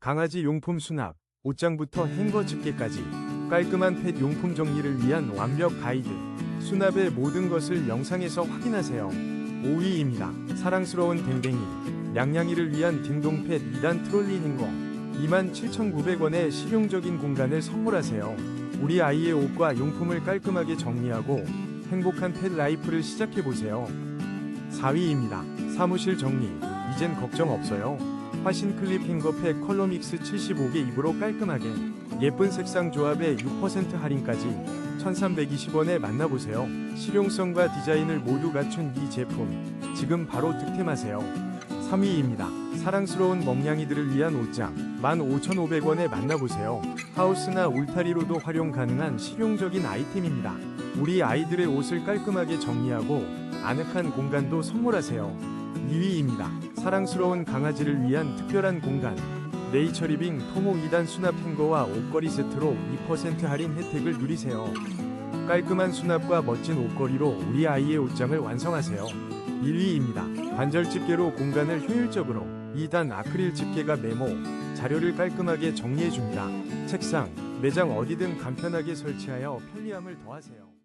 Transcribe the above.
강아지 용품 수납, 옷장부터 행거 집게까지 깔끔한 펫 용품 정리를 위한 완벽 가이드. 수납의 모든 것을 영상에서 확인하세요. 5위입니다. 사랑스러운 댕댕이. 냥냥이를 위한 딩동 펫 2단 트롤리 행거. 27,900원의 실용적인 공간을 선물하세요. 우리 아이의 옷과 용품을 깔끔하게 정리하고 행복한 펫 라이프를 시작해보세요. 4위입니다. 사무실 정리. 이젠 걱정 없어요. 화신 클립 행거팩 컬러 믹스 75개 입으로 깔끔하게 예쁜 색상 조합에 6% 할인까지 1320원에 만나보세요. 실용성과 디자인을 모두 갖춘 이 제품 지금 바로 득템하세요. 3위입니다. 사랑스러운 멍냥이들을 위한 옷장 15,500원에 만나보세요. 하우스나 울타리로도 활용 가능한 실용적인 아이템입니다. 우리 아이들의 옷을 깔끔하게 정리하고 아늑한 공간도 선물하세요. 2위입니다. 사랑스러운 강아지를 위한 특별한 공간. 네이처리빙 토모 2단 수납 행거와 옷걸이 세트로 2% 할인 혜택을 누리세요. 깔끔한 수납과 멋진 옷걸이로 우리 아이의 옷장을 완성하세요. 1위입니다. 관절 집게로 공간을 효율적으로 2단 아크릴 집게가 메모, 자료를 깔끔하게 정리해줍니다. 책상, 매장 어디든 간편하게 설치하여 편리함을 더하세요.